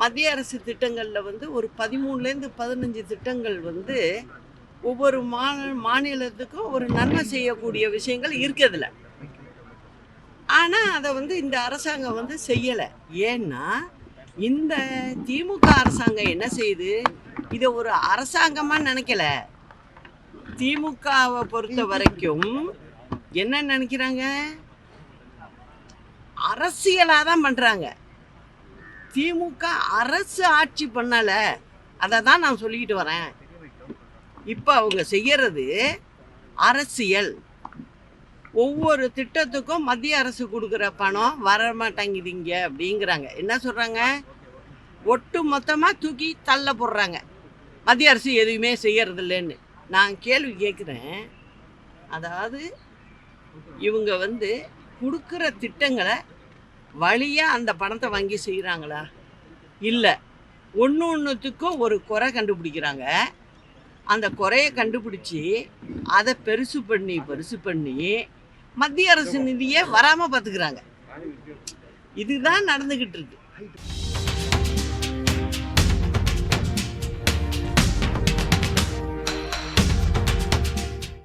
மத்திய அரசு திட்டங்களில் வந்து ஒரு பதிமூணுலேருந்து பதினஞ்சு திட்டங்கள் வந்து ஒவ்வொரு மா- மாநிலத்துக்கும் ஒரு நன்மை செய்யக்கூடிய விஷயங்கள் இருக்குதுல ஆனால் அதை வந்து இந்த அரசாங்கம் வந்து செய்யலை. ஏன்னா இந்த திமுக அரசாங்கம் என்ன செய்யுது? இதை ஒரு அரசாங்கமாக நினைக்கல. திமுகவை பொறுத்த வரைக்கும் என்ன நினைக்கிறாங்க? அரசியலாக தான் பண்ணுறாங்க திமுக அரசு ஆட்சி பண்ணலை. அதை தான் நான் சொல்லிக்கிட்டு வரேன். இப்போ அவங்க செய்யறது அரசியல். ஒவ்வொரு திட்டத்துக்கும் மத்திய அரசு கொடுக்குற பணம் வர மாட்டேங்குதுங்க அப்படிங்கிறாங்க. என்ன சொல்கிறாங்க ஒட்டு மொத்தமாக தூக்கி தள்ள போடுறாங்க. மத்திய அரசு எதுவுமே செய்யறது இல்லைன்னு நான் கேள்வி கேட்குறேன் அதாவது இவங்க வந்து கொடுக்குற திட்டங்களை வழியாக அந்த பணத்தை வாங்கி செய்கிறாங்களா இல்லை. ஒன்று ஒன்றுத்துக்கும் ஒரு குறை கண்டுபிடிக்கிறாங்க. அந்த குறையை கண்டுபிடிச்சி அதை பெருசு பண்ணி பெருசு பண்ணி மத்திய அரசு நிதியே வராமல் பார்த்துக்கிறாங்க. இதுதான் நடந்துக்கிட்டு இருக்கு.